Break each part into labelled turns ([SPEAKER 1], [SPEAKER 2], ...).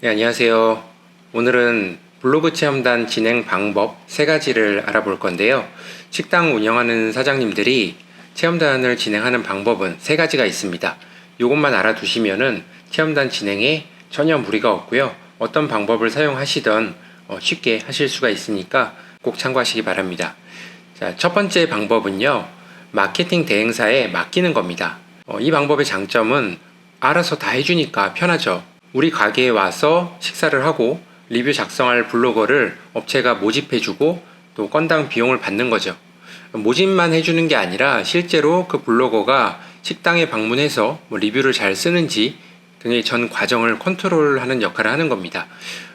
[SPEAKER 1] 네, 안녕하세요. 오늘은 블로그 체험단 진행 방법 세 가지를 알아볼 건데요. 식당 운영하는 사장님들이 체험단을 진행하는 방법은 세 가지가 있습니다. 이것만 알아두시면은 체험단 진행에 전혀 무리가 없고요. 어떤 방법을 사용하시던 어, 쉽게 하실 수가 있으니까 꼭 참고하시기 바랍니다. 자, 첫 번째 방법은요. 마케팅 대행사에 맡기는 겁니다. 어, 이 방법의 장점은 알아서 다 해주니까 편하죠. 우리 가게에 와서 식사를 하고 리뷰 작성할 블로거를 업체가 모집해주고 또 건당 비용을 받는 거죠. 모집만 해주는 게 아니라 실제로 그 블로거가 식당에 방문해서 뭐 리뷰를 잘 쓰는지 등의 전 과정을 컨트롤하는 역할을 하는 겁니다.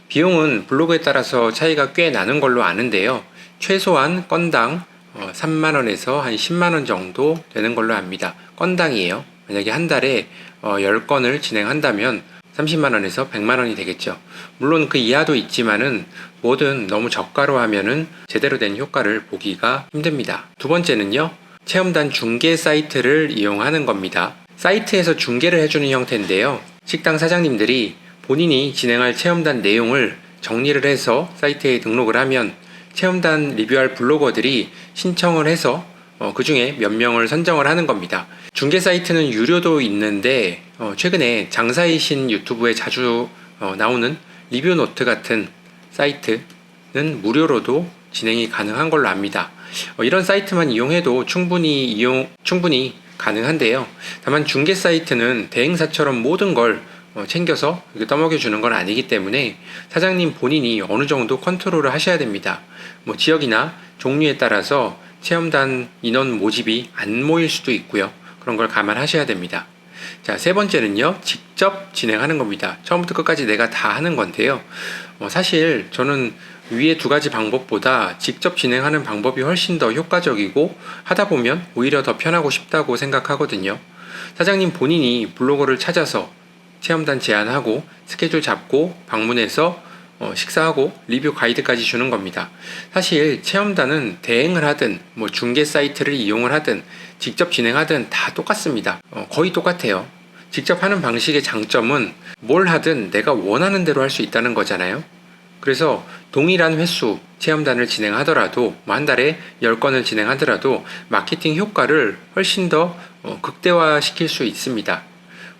[SPEAKER 1] 비용은 블로그에 따라서 차이가 꽤 나는 걸로 아는데요. 최소한 건당 3만 원에서 한 10만 원 정도 되는 걸로 압니다. 건당이에요. 만약에 한 달에 10건을 진행한다면 30만 원에서 100만 원이 되겠죠. 물론 그 이하도 있지만은 뭐든 너무 저가로 하면은 제대로 된 효과를 보기가 힘듭니다. 두 번째는요. 체험단 중개 사이트를 이용하는 겁니다. 사이트에서 중개를 해주는 형태인데요. 식당 사장님들이 본인이 진행할 체험단 내용을 정리를 해서 사이트에 등록을 하면 체험단 리뷰할 블로거들이 신청을 해서 어, 그 중에 몇 명을 선정을 하는 겁니다. 중개 사이트는 유료도 있는데 어, 최근에 장사이신 유튜브에 자주 어, 나오는 리뷰 노트 같은 사이트는 무료로도 진행이 가능한 걸로 압니다. 어, 이런 사이트만 이용해도 충분히 이용 충분히 가능한데요. 다만 중개 사이트는 대행사처럼 모든 걸 어, 챙겨서 떠먹여 주는 건 아니기 때문에 사장님 본인이 어느 정도 컨트롤을 하셔야 됩니다. 뭐 지역이나 종류에 따라서 체험단 인원 모집이 안 모일 수도 있고요. 그런 걸 감안하셔야 됩니다. 자, 세 번째는요, 직접 진행하는 겁니다. 처음부터 끝까지 내가 다 하는 건데요. 어, 사실 저는 위에 두 가지 방법보다 직접 진행하는 방법이 훨씬 더 효과적이고 하다 보면 오히려 더 편하고 쉽다고 생각하거든요. 사장님 본인이 블로거를 찾아서 체험단 제안하고 스케줄 잡고 방문해서 어, 식사하고 리뷰 가이드까지 주는 겁니다. 사실 체험단은 대행을 하든 뭐 중개 사이트를 이용을 하든 직접 진행하든 다 똑같습니다. 어, 거의 똑같아요. 직접 하는 방식의 장점은 뭘 하든 내가 원하는 대로 할 수 있다는 거잖아요. 그래서 동일한 횟수 체험단을 진행하더라도 뭐 한 달에 10건을 진행하더라도 마케팅 효과를 훨씬 더 어, 극대화시킬 수 있습니다.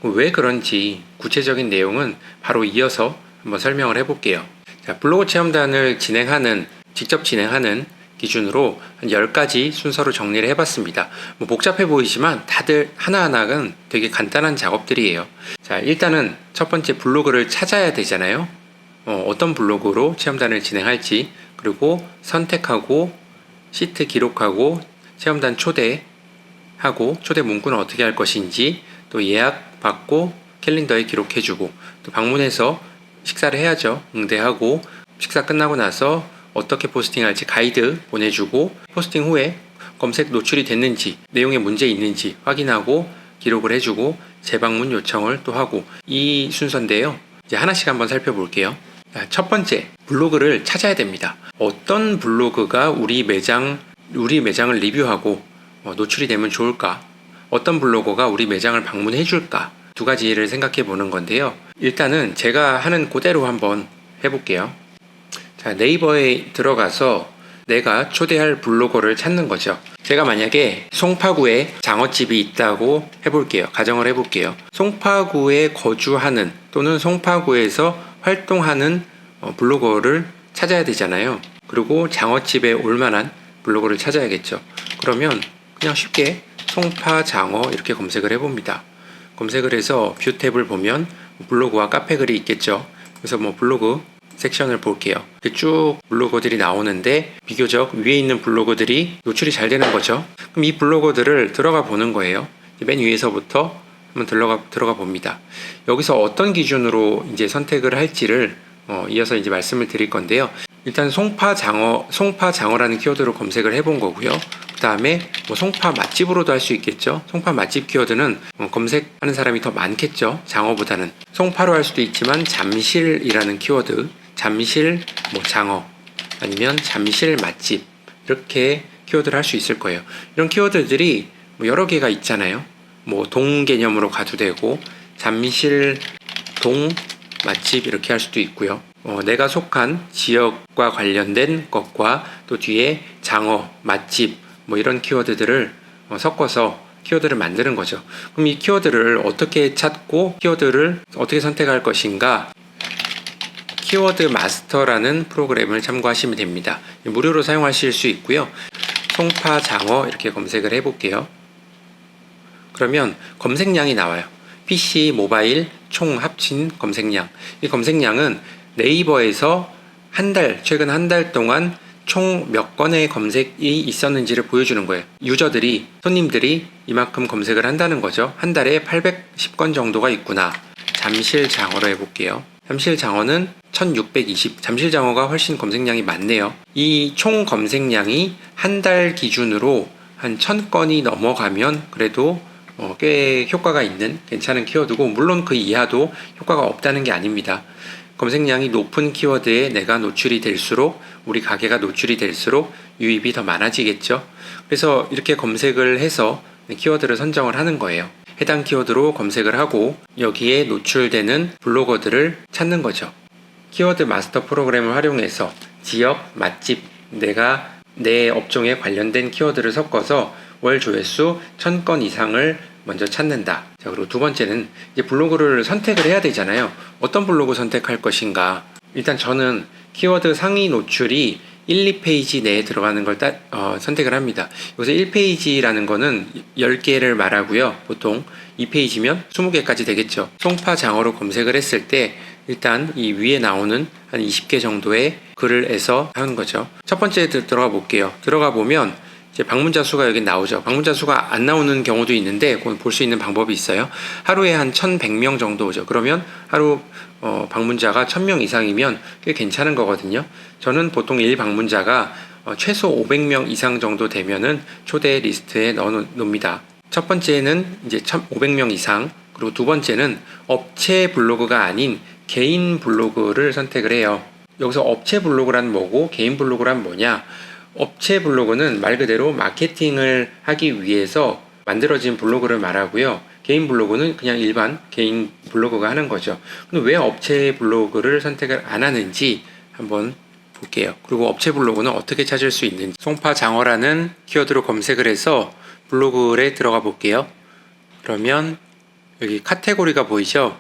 [SPEAKER 1] 왜 그런지 구체적인 내용은 바로 이어서 한번 설명을 해볼게요. 자, 블로그 체험단을 진행하는, 직접 진행하는 기준으로 한 10가지 순서로 정리를 해봤습니다. 뭐 복잡해 보이지만 다들 하나하나는 되게 간단한 작업들이에요. 자, 일단은 첫 번째 블로그를 찾아야 되잖아요. 어, 어떤 블로그로 체험단을 진행할지, 그리고 선택하고, 시트 기록하고, 체험단 초대하고, 초대 문구는 어떻게 할 것인지, 또 예약 받고, 캘린더에 기록해주고, 또 방문해서 식사를 해야죠. 응대하고 식사 끝나고 나서 어떻게 포스팅할지 가이드 보내주고 포스팅 후에 검색 노출이 됐는지 내용에 문제 있는지 확인하고 기록을 해주고 재방문 요청을 또 하고 이 순서인데요. 이제 하나씩 한번 살펴볼게요. 첫 번째 블로그를 찾아야 됩니다. 어떤 블로그가 우리 매장 우리 매장을 리뷰하고 어, 노출이 되면 좋을까? 어떤 블로거가 우리 매장을 방문해 줄까? 두 가지를 생각해 보는 건데요. 일단은 제가 하는 그대로 한번 해볼게요. 자, 네이버에 들어가서 내가 초대할 블로거를 찾는 거죠. 제가 만약에 송파구에 장어집이 있다고 해볼게요. 가정을 해볼게요. 송파구에 거주하는 또는 송파구에서 활동하는 어, 블로거를 찾아야 되잖아요. 그리고 장어집에 올 만한 블로거를 찾아야겠죠. 그러면 그냥 쉽게 송파장어 이렇게 검색을 해봅니다. 검색을 해서 뷰 탭을 보면 블로그와 카페 글이 있겠죠. 그래서 뭐 블로그 섹션을 볼게요. 쭉 블로거들이 나오는데 비교적 위에 있는 블로거들이 노출이 잘 되는 거죠. 그럼 이 블로거들을 들어가 보는 거예요. 맨 위에서부터 한번 들어가 들어가 봅니다. 여기서 어떤 기준으로 이제 선택을 할지를 어, 이어서 이제 말씀을 드릴 건데요. 일단 송파 장어, 송파 장어라는 키워드로 검색을 해본 거고요. 그 다음에 뭐 송파 맛집으로도 할 수 있겠죠. 송파 맛집 키워드는 어, 검색하는 사람이 더 많겠죠. 장어보다는 송파로 할 수도 있지만 잠실이라는 키워드, 잠실 뭐 장어 아니면 잠실 맛집 이렇게 키워드를 할 수 있을 거예요. 이런 키워드들이 뭐 여러 개가 있잖아요. 뭐 동 개념으로 가도 되고 잠실 동 맛집 이렇게 할 수도 있고요. 어, 내가 속한 지역과 관련된 것과 또 뒤에 장어, 맛집 뭐 이런 키워드들을 어, 섞어서 키워드를 만드는 거죠. 그럼 이 키워드를 어떻게 찾고 키워드를 어떻게 선택할 것인가 키워드 마스터라는 프로그램을 참고하시면 됩니다. 무료로 사용하실 수 있고요. 송파 장어 이렇게 검색을 해볼게요. 그러면 검색량이 나와요. PC, 모바일 총 합친 검색량. 이 검색량은 네이버에서 한 달, 최근 한 달 동안 총 몇 건의 검색이 있었는지를 보여주는 거예요. 유저들이, 손님들이 이만큼 검색을 한다는 거죠. 한 달에 810건 정도가 있구나. 잠실 장어로 해볼게요. 잠실 장어는 1620, 잠실 장어가 훨씬 검색량이 많네요. 이 총 검색량이 한 달 기준으로 한 1000건이 넘어가면 그래도 어, 꽤 효과가 있는 괜찮은 키워드고 물론 그 이하도 효과가 없다는 게 아닙니다. 검색량이 높은 키워드에 내가 노출이 될수록 우리 가게가 노출이 될수록 유입이 더 많아지겠죠. 그래서 이렇게 검색을 해서 키워드를 선정을 하는 거예요. 해당 키워드로 검색을 하고 여기에 노출되는 블로거들을 찾는 거죠. 키워드 마스터 프로그램을 활용해서 지역, 맛집, 내가 내 업종에 관련된 키워드를 섞어서 월 조회수 1000건 이상을 먼저 찾는다. 자, 그리고 두 번째는 이제 블로그를 선택을 해야 되잖아요. 어떤 블로그 선택할 것인가. 일단 저는 키워드 상위 노출이 1, 2페이지 내에 들어가는 걸 따, 어, 선택을 합니다. 여기서 1페이지라는 거는 10개를 말하고요. 보통 2페이지면 20개까지 되겠죠. 송파 장어로 검색을 했을 때 일단 이 위에 나오는 한 20개 정도의 글을 해서 하는 거죠. 첫 번째 들- 들어가 볼게요. 들어가 보면 이제 방문자 수가 여기 나오죠. 방문자 수가 안 나오는 경우도 있는데 그건 볼 수 있는 방법이 있어요. 하루에 한 1,100명 정도 오죠. 그러면 하루 어, 방문자가 1,000명 이상이면 꽤 괜찮은 거거든요. 저는 보통 일 방문자가 어, 최소 500명 이상 정도 되면은 초대 리스트에 넣어 놓습니다. 첫 번째는 이제 1,500명 이상, 그리고 두 번째는 업체 블로그가 아닌 개인 블로그를 선택을 해요. 여기서 업체 블로그란 뭐고 개인 블로그란 뭐냐? 업체 블로그는 말 그대로 마케팅을 하기 위해서 만들어진 블로그를 말하고요. 개인 블로그는 그냥 일반 개인 블로그가 하는 거죠. 근데 왜 업체 블로그를 선택을 안 하는지 한번 볼게요. 그리고 업체 블로그는 어떻게 찾을 수 있는지 송파 장어라는 키워드로 검색을 해서 블로그에 들어가 볼게요. 그러면 여기 카테고리가 보이죠?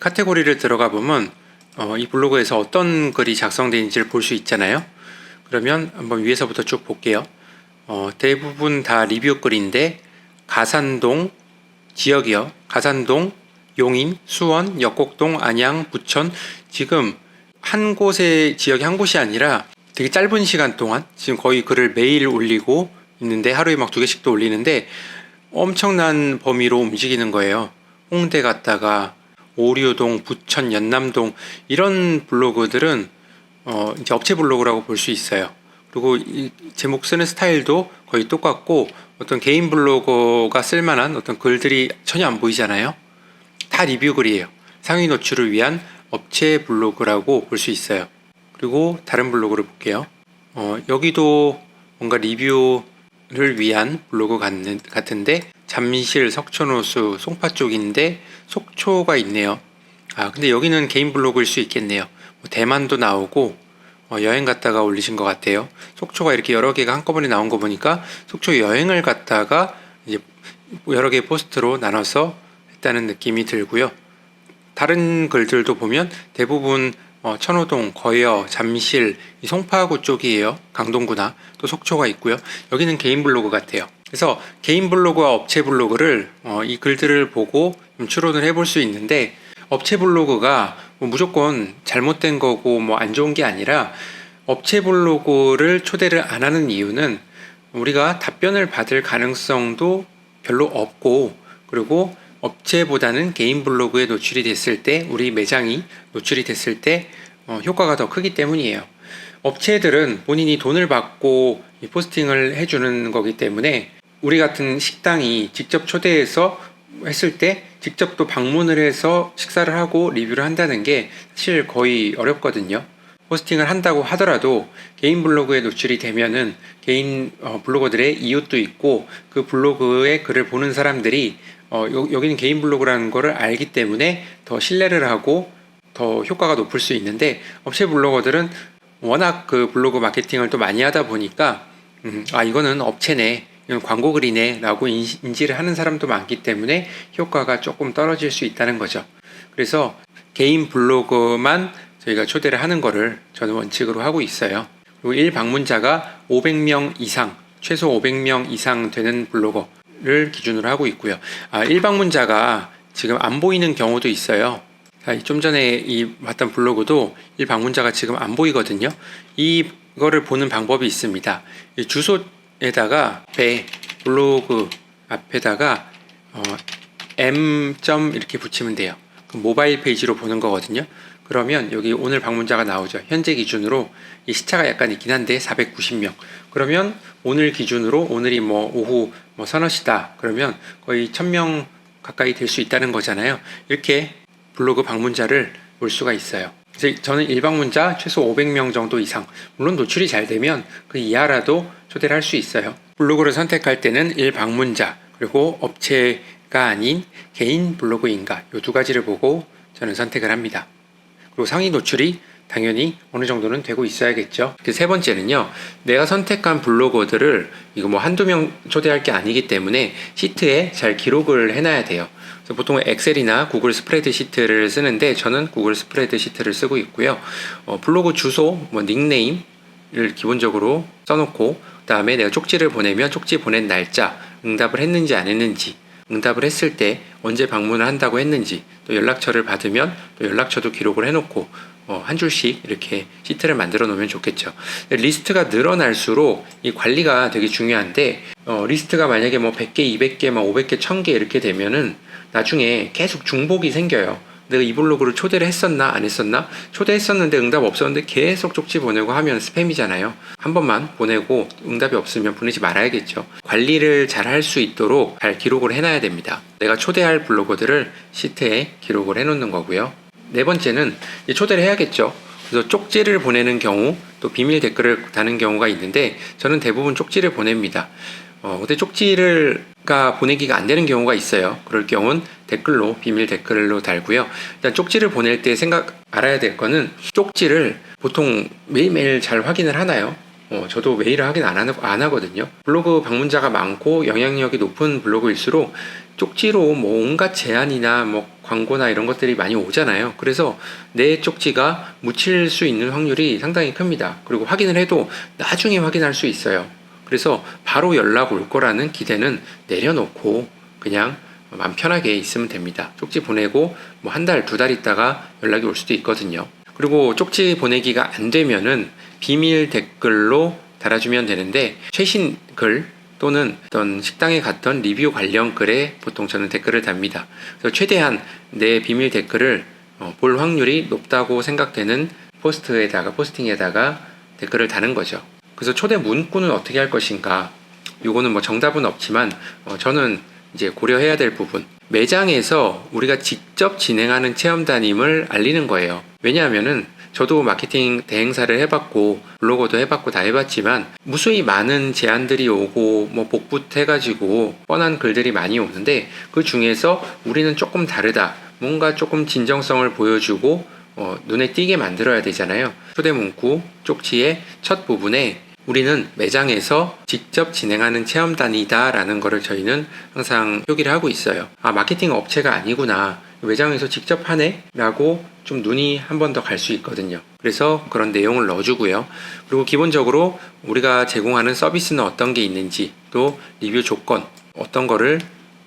[SPEAKER 1] 카테고리를 들어가 보면 어, 이 블로그에서 어떤 글이 작성되는지를 볼 수 있잖아요. 그러면 한번 위에서부터 쭉 볼게요. 어, 대부분 다 리뷰 글인데 가산동 지역이요. 가산동, 용인, 수원, 역곡동, 안양, 부천 지금 한 곳의 지역이 한 곳이 아니라 되게 짧은 시간 동안 지금 거의 글을 매일 올리고 있는데 하루에 막 두 개씩도 올리는데 엄청난 범위로 움직이는 거예요. 홍대 갔다가 오류동, 부천, 연남동 이런 블로그들은 어, 이제 업체 블로그라고 볼 수 있어요. 그리고 이 제목 쓰는 스타일도 거의 똑같고 어떤 개인 블로거가 쓸만한 어떤 글들이 전혀 안 보이잖아요. 다 리뷰 글이에요. 상위 노출을 위한 업체 블로그라고 볼 수 있어요. 그리고 다른 블로그를 볼게요. 어, 여기도 뭔가 리뷰를 위한 블로그 같는, 같은데 잠실, 석촌호수, 송파 쪽인데 속초가 있네요. 아 근데 여기는 개인 블로그일 수 있겠네요. 뭐 대만도 나오고 어, 여행 갔다가 올리신 것 같아요. 속초가 이렇게 여러 개가 한꺼번에 나온 거 보니까 속초 여행을 갔다가 이제 여러 개의 포스트로 나눠서 했다는 느낌이 들고요. 다른 글들도 보면 대부분 어, 천호동, 거여, 잠실, 이 송파구 쪽이에요. 강동구나 또 속초가 있고요. 여기는 개인 블로그 같아요. 그래서 개인 블로그와 업체 블로그를 어, 이 글들을 보고 좀 추론을 해볼 수 있는데 업체 블로그가 뭐 무조건 잘못된 거고 뭐 안 좋은 게 아니라 업체 블로그를 초대를 안 하는 이유는 우리가 답변을 받을 가능성도 별로 없고 그리고 업체보다는 개인 블로그에 노출이 됐을 때 우리 매장이 노출이 됐을 때 어, 효과가 더 크기 때문이에요. 업체들은 본인이 돈을 받고 이 포스팅을 해주는 거기 때문에 우리 같은 식당이 직접 초대해서 했을 때 직접 또 방문을 해서 식사를 하고 리뷰를 한다는 게 사실 거의 어렵거든요. 포스팅을 한다고 하더라도 개인 블로그에 노출이 되면은 개인 어, 블로거들의 이웃도 있고 그 블로그의 글을 보는 사람들이 어, 여, 여기는 개인 블로그라는 거를 알기 때문에 더 신뢰를 하고 더 효과가 높을 수 있는데 업체 블로거들은 워낙 그 블로그 마케팅을 또 많이 하다 보니까 음, 아 이거는 업체네 광고 글이네 라고 인시- 인지를 하는 사람도 많기 때문에 효과가 조금 떨어질 수 있다는 거죠. 그래서 개인 블로그만 저희가 초대를 하는 거를 저는 원칙으로 하고 있어요. 그리고 1 방문자가 500명 이상, 최소 500명 이상 되는 블로거를 기준으로 하고 있고요. 아, 1 방문자가 지금 안 보이는 경우도 있어요. 자, 좀 전에 이 봤던 블로그도 1방문자가 지금 안 보이거든요. 이거를 보는 방법이 있습니다. 이 주소 에다가 배 블로그 앞에다가 어, m 점 이렇게 붙이면 돼요. 그럼 모바일 페이지로 보는 거거든요. 그러면 여기 오늘 방문자가 나오죠. 현재 기준으로 이 시차가 약간 있긴 한데 490명. 그러면 오늘 기준으로 오늘이 뭐 오후 뭐 서너 시다. 그러면 거의 1000명 가까이 될 수 있다는 거잖아요. 이렇게 블로그 방문자를 볼 수가 있어요. 저는 일방문자 최소 500명 정도 이상, 물론 노출이 잘 되면 그 이하라도 초대를 할 수 있어요. 블로그를 선택할 때는 일방문자, 그리고 업체가 아닌 개인 블로그인가, 이두 가지를 보고 저는 선택을 합니다. 그리고 상위 노출이 당연히 어느 정도는 되고 있어야겠죠. 그세 번째는요, 내가 선택한 블로거들을 이거 뭐 한두 명 초대할 게 아니기 때문에 시트에 잘 기록을 해놔야 돼요. 보통 엑셀이나 구글 스프레드 시트를 쓰는데 저는 구글 스프레드 시트를 쓰고 있고요. 어, 블로그 주소, 뭐 닉네임을 기본적으로 써놓고 그 다음에 내가 쪽지를 보내면 쪽지 보낸 날짜, 응답을 했는지 안 했는지, 응답을 했을 때 언제 방문을 한다고 했는지, 또 연락처를 받으면 또 연락처도 기록을 해놓고 어, 한 줄씩 이렇게 시트를 만들어 놓으면 좋겠죠. 리스트가 늘어날수록 이 관리가 되게 중요한데 어, 리스트가 만약에 뭐 100개, 200개, 막 500개, 1000개 이렇게 되면은 나중에 계속 중복이 생겨요. 내가 이 블로그를 초대를 했었나 안 했었나? 초대했었는데 응답 없었는데 계속 쪽지 보내고 하면 스팸이잖아요. 한 번만 보내고 응답이 없으면 보내지 말아야겠죠. 관리를 잘 할 수 있도록 잘 기록을 해놔야 됩니다. 내가 초대할 블로거들을 시트에 기록을 해놓는 거고요 네 번째는 초대를 해야겠죠 그래서 쪽지를 보내는 경우 또 비밀 댓글을 다는 경우가 있는데 저는 대부분 쪽지를 보냅니다 어, 근데 쪽지를가 보내기가 안 되는 경우가 있어요. 그럴 경우는 댓글로 비밀 댓글로 달고요. 일단 쪽지를 보낼 때 생각 알아야 될 거는 쪽지를 보통 매일매일 잘 확인을 하나요? 어, 저도 매일 확인 안, 하는, 안 하거든요. 블로그 방문자가 많고 영향력이 높은 블로그일수록 쪽지로 뭐 온갖 제안이나 뭐 광고나 이런 것들이 많이 오잖아요. 그래서 내 쪽지가 묻힐 수 있는 확률이 상당히 큽니다. 그리고 확인을 해도 나중에 확인할 수 있어요. 그래서 바로 연락 올 거라는 기대는 내려놓고 그냥 마음 편하게 있으면 됩니다. 쪽지 보내고 뭐 한 달, 두 달 있다가 연락이 올 수도 있거든요. 그리고 쪽지 보내기가 안 되면은 비밀 댓글로 달아주면 되는데 최신 글 또는 어떤 식당에 갔던 리뷰 관련 글에 보통 저는 댓글을 답니다. 그래서 최대한 내 비밀 댓글을 어, 볼 확률이 높다고 생각되는 포스트에다가 포스팅에다가 댓글을 다는 거죠. 그래서 초대 문구는 어떻게 할 것인가? 요거는 뭐 정답은 없지만 어, 저는 이제 고려해야 될 부분. 매장에서 우리가 직접 진행하는 체험단임을 알리는 거예요. 왜냐하면은 저도 마케팅 대행사를 해봤고 블로거도 해봤고 다 해봤지만 무수히 많은 제안들이 오고 뭐 복붙해가지고 뻔한 글들이 많이 오는데 그 중에서 우리는 조금 다르다 뭔가 조금 진정성을 보여주고 어, 눈에 띄게 만들어야 되잖아요 초대 문구 쪽지의 첫 부분에 우리는 매장에서 직접 진행하는 체험단이다라는 거를 저희는 항상 표기를 하고 있어요. 아, 마케팅 업체가 아니구나. 매장에서 직접 하네? 라고 좀 눈이 한 번 더 갈 수 있거든요. 그래서 그런 내용을 넣어주고요. 그리고 기본적으로 우리가 제공하는 서비스는 어떤 게 있는지, 또 리뷰 조건, 어떤 거를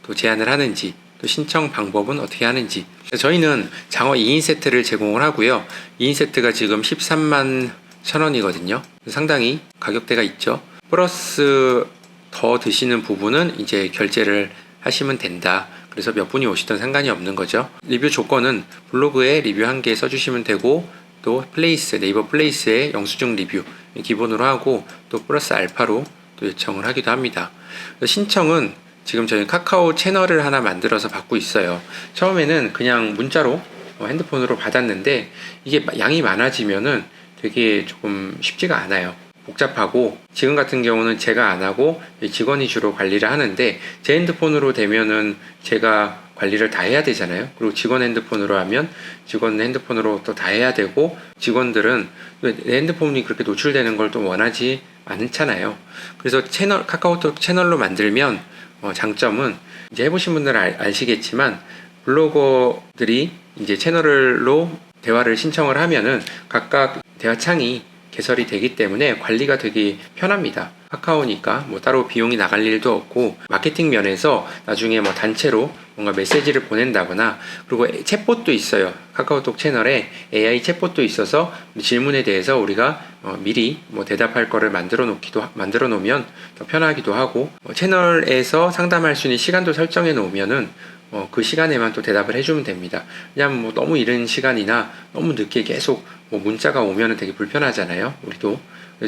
[SPEAKER 1] 또 제안을 하는지, 또 신청 방법은 어떻게 하는지. 저희는 장어 2인 세트를 제공을 하고요. 2인 세트가 지금 13만 천 원이거든요. 상당히 가격대가 있죠. 플러스 더 드시는 부분은 이제 결제를 하시면 된다. 그래서 몇 분이 오시든 상관이 없는 거죠. 리뷰 조건은 블로그에 리뷰 한 개 써주시면 되고 또 플레이스 네이버 플레이스에 영수증 리뷰 기본으로 하고 또 플러스 알파로 또 요청을 하기도 합니다. 신청은 지금 저희 카카오 채널을 하나 만들어서 받고 있어요. 처음에는 그냥 문자로 어, 핸드폰으로 받았는데 이게 양이 많아지면은 되게 조금 쉽지가 않아요. 복잡하고 지금 같은 경우는 제가 안 하고 직원이 주로 관리를 하는데 제 핸드폰으로 되면은 제가 관리를 다 해야 되잖아요. 그리고 직원 핸드폰으로 하면 직원 핸드폰으로 또 다 해야 되고 직원들은 내 핸드폰이 그렇게 노출되는 걸 또 원하지 않잖아요. 그래서 채널 카카오톡 채널로 만들면 어, 장점은 이제 해보신 분들은 알, 아시겠지만 블로거들이 이제 채널로 대화를 신청을 하면은 각각 대화 창이 개설이 되기 때문에 관리가 되게 편합니다. 카카오니까 뭐 따로 비용이 나갈 일도 없고 마케팅 면에서 나중에 뭐 단체로 뭔가 메시지를 보낸다거나 그리고 챗봇도 있어요. 카카오톡 채널에 AI 챗봇도 있어서 질문에 대해서 우리가 어, 미리 뭐 대답할 거를 만들어 놓기도 하- 만들어 놓으면 더 편하기도 하고 어, 채널에서 상담할 수 있는 시간도 설정해 놓으면은 어, 그 시간에만 또 대답을 해주면 됩니다. 왜냐면 뭐 너무 이른 시간이나 너무 늦게 계속 뭐 문자가 오면은 되게 불편하잖아요. 우리도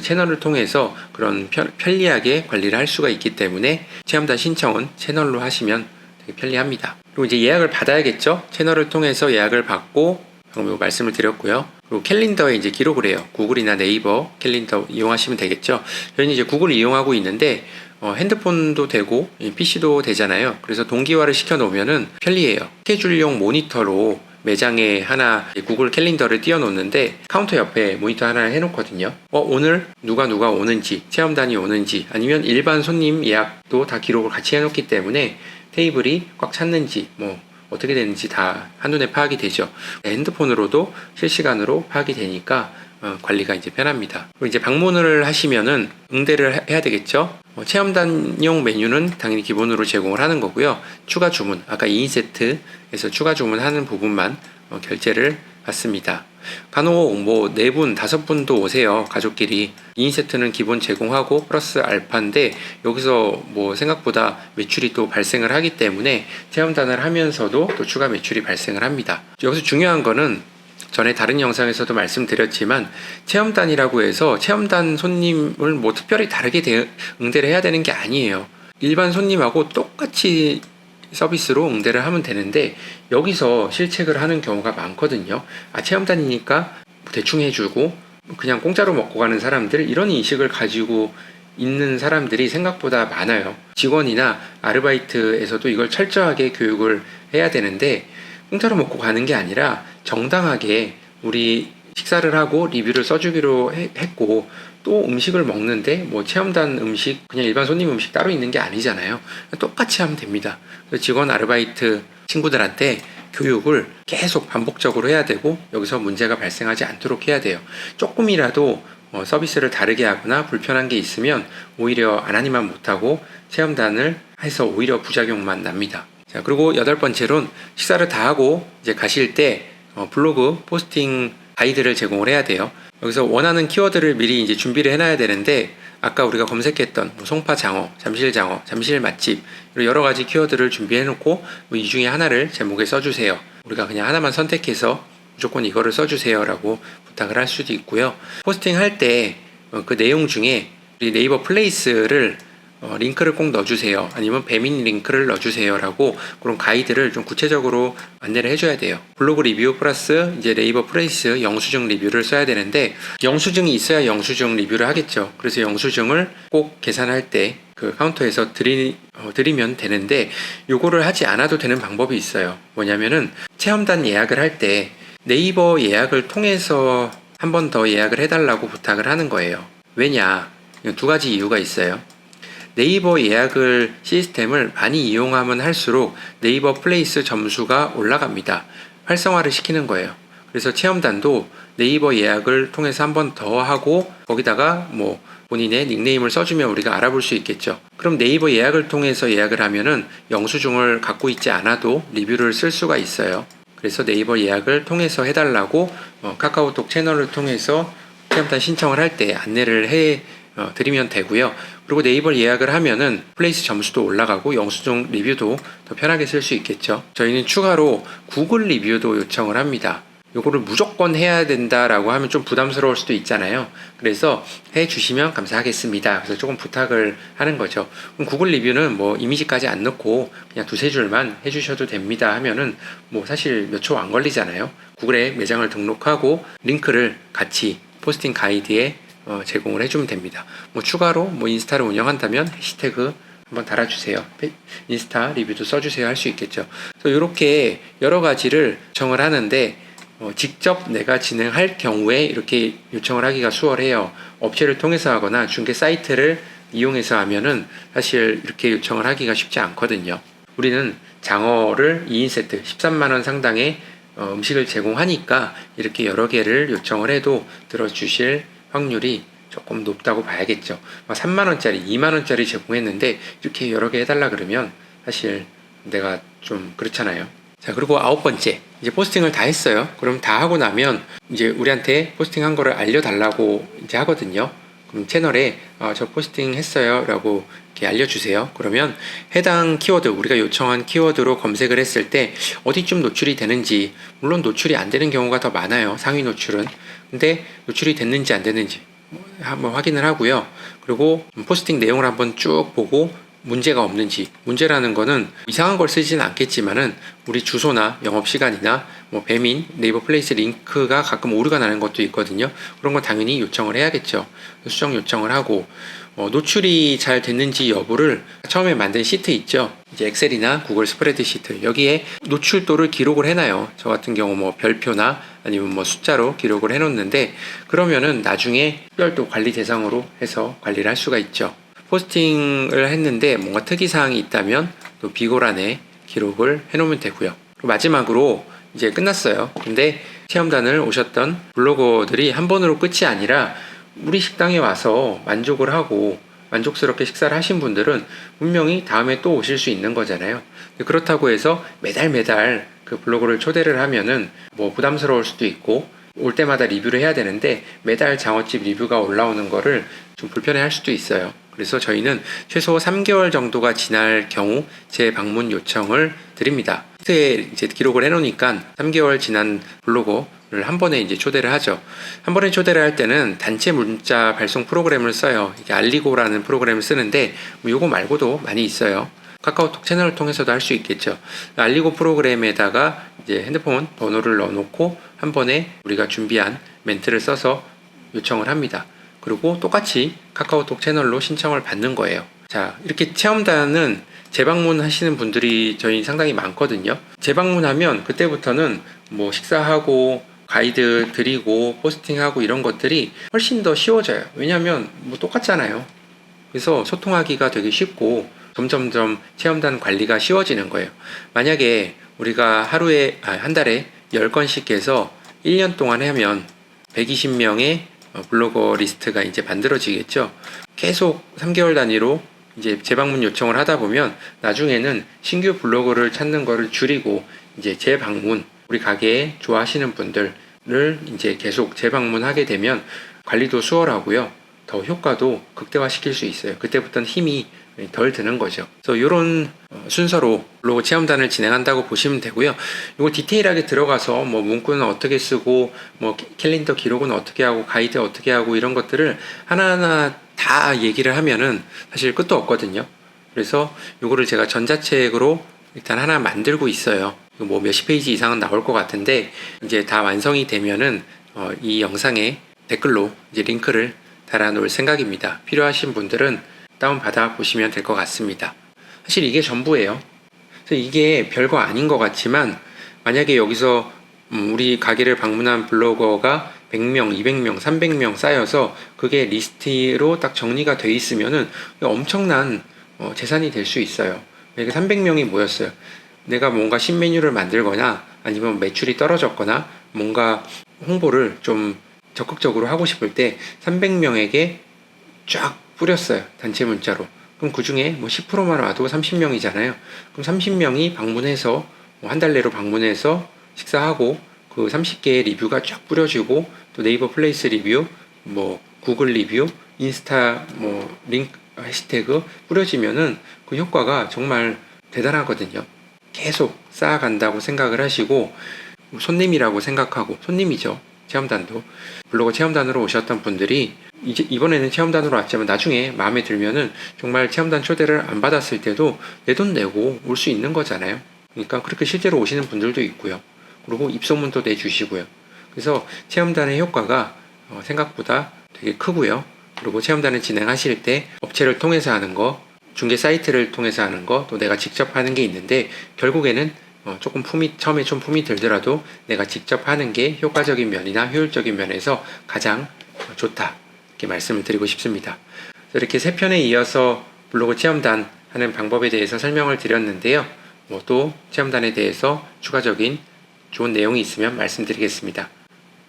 [SPEAKER 1] 채널을 통해서 그런 편, 편리하게 관리를 할 수가 있기 때문에 체험단 신청은 채널로 하시면 되게 편리합니다. 그리고 이제 예약을 받아야겠죠. 채널을 통해서 예약을 받고 방금 말씀을 드렸고요. 그리고 캘린더에 이제 기록을 해요. 구글이나 네이버 캘린더 이용하시면 되겠죠. 저희는 이제 구글을 이용하고 있는데 어, 핸드폰도 되고 PC도 되잖아요. 그래서 동기화를 시켜 놓으면은 편리해요. 스케줄용 모니터로 매장에 하나 구글 캘린더를 띄워 놓는데 카운터 옆에 모니터 하나 해놓거든요. 어, 오늘 누가 누가 오는지, 체험단이 오는지, 아니면 일반 손님 예약도 다 기록을 같이 해놓기 때문에 테이블이 꽉 찼는지, 뭐, 어떻게 되는지 다 한눈에 파악이 되죠. 핸드폰으로도 실시간으로 파악이 되니까 어, 관리가 이제 편합니다. 그리고 이제 방문을 하시면은 응대를 해- 해야 되겠죠. 어, 체험단용 메뉴는 당연히 기본으로 제공을 하는 거고요. 추가 주문, 아까 2인 세트에서 추가 주문하는 부분만 어, 결제를 받습니다. 간혹 뭐네 분, 다섯 분도 오세요. 가족끼리 2인 세트는 기본 제공하고 플러스 알파인데 여기서 뭐 생각보다 매출이 또 발생을 하기 때문에 체험단을 하면서도 또 추가 매출이 발생을 합니다. 여기서 중요한 거는 전에 다른 영상에서도 말씀드렸지만 체험단이라고 해서 체험단 손님을 뭐 특별히 다르게 대, 응대를 해야 되는 게 아니에요. 일반 손님하고 똑같이 서비스로 응대를 하면 되는데 여기서 실책을 하는 경우가 많거든요. 아 체험단이니까 대충 해주고 그냥 공짜로 먹고 가는 사람들 이런 인식을 가지고 있는 사람들이 생각보다 많아요. 직원이나 아르바이트에서도 이걸 철저하게 교육을 해야 되는데 공짜로 먹고 가는 게 아니라 정당하게 우리 식사를 하고 리뷰를 써주기로 해- 했고 또 음식을 먹는데 뭐 체험단 음식 그냥 일반 손님 음식 따로 있는 게 아니잖아요. 똑같이 하면 됩니다. 직원 아르바이트 친구들한테 교육을 계속 반복적으로 해야 되고 여기서 문제가 발생하지 않도록 해야 돼요. 조금이라도 어, 서비스를 다르게 하거나 불편한 게 있으면 오히려 안 하니만 못하고 체험단을 해서 오히려 부작용만 납니다. 자, 그리고 여덟 번째로는 식사를 다 하고 이제 가실 때 어, 블로그 포스팅 가이드를 제공을 해야 돼요. 여기서 원하는 키워드를 미리 이제 준비를 해놔야 되는데 아까 우리가 검색했던 뭐 송파 장어, 잠실 장어, 잠실 맛집 여러 가지 키워드를 준비해놓고 뭐 이 중에 하나를 제목에 써주세요. 우리가 그냥 하나만 선택해서 무조건 이거를 써주세요라고 부탁을 할 수도 있고요. 포스팅 할 때 그 내용 중에 우리 네이버 플레이스를 어, 링크를 꼭 넣어주세요. 아니면 배민 링크를 넣어주세요라고 그런 가이드를 좀 구체적으로 안내를 해줘야 돼요. 블로그 리뷰 플러스 이제 네이버 플레이스 영수증 리뷰를 써야 되는데 영수증이 있어야 영수증 리뷰를 하겠죠. 그래서 영수증을 꼭 계산할 때 그 카운터에서 드리, 어, 드리면 되는데 요거를 하지 않아도 되는 방법이 있어요. 뭐냐면은 체험단 예약을 할 때 네이버 예약을 통해서 한 번 더 예약을 해달라고 부탁을 하는 거예요. 왜냐? 두 가지 이유가 있어요. 네이버 예약을 시스템을 많이 이용하면 할수록 네이버 플레이스 점수가 올라갑니다. 활성화를 시키는 거예요. 그래서 체험단도 네이버 예약을 통해서 한 번 더 하고 거기다가 뭐 본인의 닉네임을 써주면 우리가 알아볼 수 있겠죠. 그럼 네이버 예약을 통해서 예약을 하면은 영수증을 갖고 있지 않아도 리뷰를 쓸 수가 있어요. 그래서 네이버 예약을 통해서 해달라고 어, 카카오톡 채널을 통해서 체험단 신청을 할 때 안내를 해 어, 드리면 되고요. 그리고 네이버 예약을 하면은 플레이스 점수도 올라가고 영수증 리뷰도 더 편하게 쓸 수 있겠죠. 저희는 추가로 구글 리뷰도 요청을 합니다. 요거를 무조건 해야 된다라고 하면 좀 부담스러울 수도 있잖아요. 그래서 해 주시면 감사하겠습니다. 그래서 조금 부탁을 하는 거죠. 그럼 구글 리뷰는 뭐 이미지까지 안 넣고 그냥 두세 줄만 해 주셔도 됩니다 하면은 뭐 사실 몇 초 안 걸리잖아요. 구글에 매장을 등록하고 링크를 같이 포스팅 가이드에 어, 제공을 해주면 됩니다. 뭐 추가로 뭐 인스타를 운영한다면 해시태그 한번 달아주세요. 페- 인스타 리뷰도 써주세요 할 수 있겠죠. 그래서 이렇게 여러 가지를 요청을 하는데 어, 직접 내가 진행할 경우에 이렇게 요청을 하기가 수월해요. 업체를 통해서 하거나 중개 사이트를 이용해서 하면은 사실 이렇게 요청을 하기가 쉽지 않거든요. 우리는 장어를 2인 세트 13만 원 상당의 어, 음식을 제공하니까 이렇게 여러 개를 요청을 해도 들어주실 확률이 조금 높다고 봐야겠죠. 3만 원짜리, 2만 원짜리 제공했는데 이렇게 여러 개 해달라 그러면 사실 내가 좀 그렇잖아요. 자 그리고 아홉 번째 이제 포스팅을 다 했어요. 그럼 다 하고 나면 이제 우리한테 포스팅 한 거를 알려달라고 이제 하거든요. 그럼 채널에 아, 저 포스팅 했어요 라고 이렇게 알려주세요. 그러면 해당 키워드 우리가 요청한 키워드로 검색을 했을 때 어디쯤 노출이 되는지 물론 노출이 안 되는 경우가 더 많아요. 상위 노출은 근데 노출이 됐는지 안 됐는지 한번 확인을 하고요. 그리고 포스팅 내용을 한번 쭉 보고 문제가 없는지 문제라는 거는 이상한 걸 쓰지는 않겠지만은 우리 주소나 영업 시간이나 뭐 배민 네이버 플레이스 링크가 가끔 오류가 나는 것도 있거든요. 그런 건 당연히 요청을 해야겠죠. 수정 요청을 하고 어, 노출이 잘 됐는지 여부를 처음에 만든 시트 있죠. 이제 엑셀이나 구글 스프레드 시트 여기에 노출도를 기록을 해놔요. 저 같은 경우 뭐 별표나 아니면 뭐 숫자로 기록을 해놓는데 그러면은 나중에 별도 관리 대상으로 해서 관리를 할 수가 있죠. 포스팅을 했는데 뭔가 특이사항이 있다면 또 비고란에 기록을 해놓으면 되고요. 마지막으로 이제 끝났어요. 근데 체험단을 오셨던 블로거들이 한 번으로 끝이 아니라 우리 식당에 와서 만족을 하고 만족스럽게 식사를 하신 분들은 분명히 다음에 또 오실 수 있는 거잖아요. 그렇다고 해서 매달 매달 그 블로그를 초대를 하면은 뭐 부담스러울 수도 있고 올 때마다 리뷰를 해야 되는데 매달 장어집 리뷰가 올라오는 거를 좀 불편해 할 수도 있어요. 그래서 저희는 최소 3개월 정도가 지날 경우 재방문 요청을 드립니다. 시트에 이제 기록을 해놓으니까 3개월 지난 블로거를 한 번에 이제 초대를 하죠. 한 번에 초대를 할 때는 단체 문자 발송 프로그램을 써요. 이게 알리고라는 프로그램을 쓰는데 뭐 요거 말고도 많이 있어요. 카카오톡 채널을 통해서도 할 수 있겠죠. 알리고 프로그램에다가 이제 핸드폰 번호를 넣어놓고 한 번에 우리가 준비한 멘트를 써서 요청을 합니다. 그리고 똑같이 카카오톡 채널로 신청을 받는 거예요. 자, 이렇게 체험단은 재방문 하시는 분들이 저희 상당히 많거든요. 재방문하면 그때부터는 뭐 식사하고 가이드 드리고 포스팅하고 이런 것들이 훨씬 더 쉬워져요. 왜냐하면 뭐 똑같잖아요. 그래서 소통하기가 되게 쉽고 점점점 체험단 관리가 쉬워지는 거예요. 만약에 우리가 하루에 아, 한 달에 10건씩 해서 1년 동안 하면 120명의 블로거 리스트가 이제 만들어지겠죠. 계속 3개월 단위로 이제 재방문 요청을 하다 보면 나중에는 신규 블로거를 찾는 거를 줄이고 이제 재방문 우리 가게에 좋아하시는 분들을 이제 계속 재방문하게 되면 관리도 수월하고요. 더 효과도 극대화시킬 수 있어요. 그때부터는 힘이 덜 드는 거죠. 그래서 이런 순서로 블로그 체험단을 진행한다고 보시면 되고요. 이거 디테일하게 들어가서 뭐 문구는 어떻게 쓰고 뭐 캘린더 기록은 어떻게 하고 가이드 어떻게 하고 이런 것들을 하나하나 다 얘기를 하면은 사실 끝도 없거든요. 그래서 이거를 제가 전자책으로 일단 하나 만들고 있어요. 뭐 몇십 페이지 이상은 나올 것 같은데 이제 다 완성이 되면은 어, 이 영상에 댓글로 이제 링크를 달아 놓을 생각입니다. 필요하신 분들은 다운받아 보시면 될 것 같습니다. 사실 이게 전부예요. 그래서 이게 별거 아닌 것 같지만 만약에 여기서 음, 우리 가게를 방문한 블로거가 100명, 200명, 300명 쌓여서 그게 리스트로 딱 정리가 돼 있으면은 엄청난 어, 재산이 될 수 있어요. 이게 300명이 모였어요. 내가 뭔가 신메뉴를 만들거나 아니면 매출이 떨어졌거나 뭔가 홍보를 좀 적극적으로 하고 싶을 때 300명에게 쫙 뿌렸어요. 단체 문자로. 그럼 그 중에 뭐 10%만 와도 30명이잖아요. 그럼 30명이 방문해서 뭐 한 달 내로 방문해서 식사하고 그 30개의 리뷰가 쫙 뿌려지고 또 네이버 플레이스 리뷰, 뭐 구글 리뷰, 인스타 뭐 링크 해시태그 뿌려지면은 그 효과가 정말 대단하거든요. 계속 쌓아간다고 생각을 하시고 손님이라고 생각하고 손님이죠. 체험단도 블로그 체험단으로 오셨던 분들이 이제 이번에는 체험단으로 왔지만 나중에 마음에 들면은 정말 체험단 초대를 안 받았을 때도 내 돈 내고 올 수 있는 거잖아요. 그러니까 그렇게 실제로 오시는 분들도 있고요. 그리고 입소문도 내주시고요. 그래서 체험단의 효과가 어, 생각보다 되게 크고요. 그리고 체험단을 진행하실 때 업체를 통해서 하는 거 중개 사이트를 통해서 하는 거, 또 내가 직접 하는 게 있는데 결국에는 어, 조금 품이 처음에 좀 품이 들더라도 내가 직접 하는 게 효과적인 면이나 효율적인 면에서 가장 어, 좋다 이렇게 말씀을 드리고 싶습니다. 이렇게 세 편에 이어서 블로그 체험단 하는 방법에 대해서 설명을 드렸는데요. 뭐 또 체험단에 대해서 추가적인 좋은 내용이 있으면 말씀드리겠습니다.